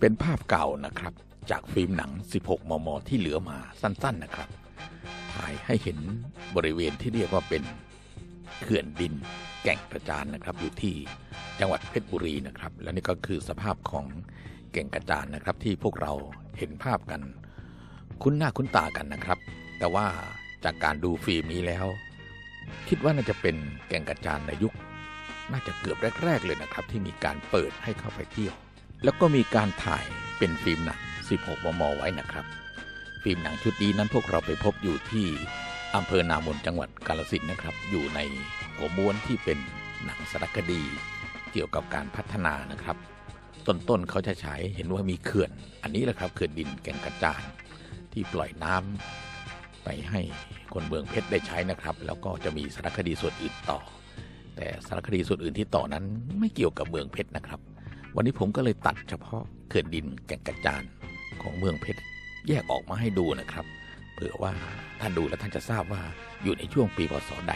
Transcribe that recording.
เป็นภาพเก่านะครับ จากฟิล์มหนัง 16 มม ที่เหลือมาสั้น ๆนะครับ ถ่ายให้เห็นบริเวณที่เรียกว่าเป็นเขื่อนดินแก่งกระจานนะครับ อยู่ที่จังหวัดเพชรบุรีนะครับ และนี่ก็คือสภาพของแก่งกระจานนะครับ ที่พวกเราเห็นภาพกัน คุ้นหน้าคุ้นตากันนะครับ แต่ว่าจากการดูฟิล์มนี้แล้ว คิดว่าน่าจะเป็นแก่งกระจานในยุค น่าจะเกือบแรก ๆ เลยนะครับ ที่มีการเปิดให้เข้าไปเที่ยว แล้วก็มีการถ่ายเป็นฟิล์มหนัง 16 มม ไว้นะครับ ฟิล์มหนังชุดนี้นั้นพวกเราไปพบอยู่ที่อำเภอนามนจังหวัดกาลสินนะครับ อยู่ในหัวม้วนที่เป็นหนังสารคดี เกี่ยวกับการพัฒนานะครับ ต้นๆเขาจะฉายเห็นว่ามีเขื่อน อันนี้แหละครับเขื่อนดินแก่งกระจานที่ปล่อยน้ำไปให้คนเมืองเพชรได้ใช้นะครับ แล้วก็จะมีสารคดีส่วนอื่นต่อ แต่สารคดีส่วนอื่นที่ต่อนั้นไม่เกี่ยวกับเมืองเพชรนะครับ วันนี้ผมก็เลยตัดเฉพาะเขื่อนดินแก่งกระจานของเมืองเพชรแยกออกมาให้ดูนะครับ เผื่อว่าท่านดูแล้วท่านจะทราบว่าอยู่ในช่วงปีพศใด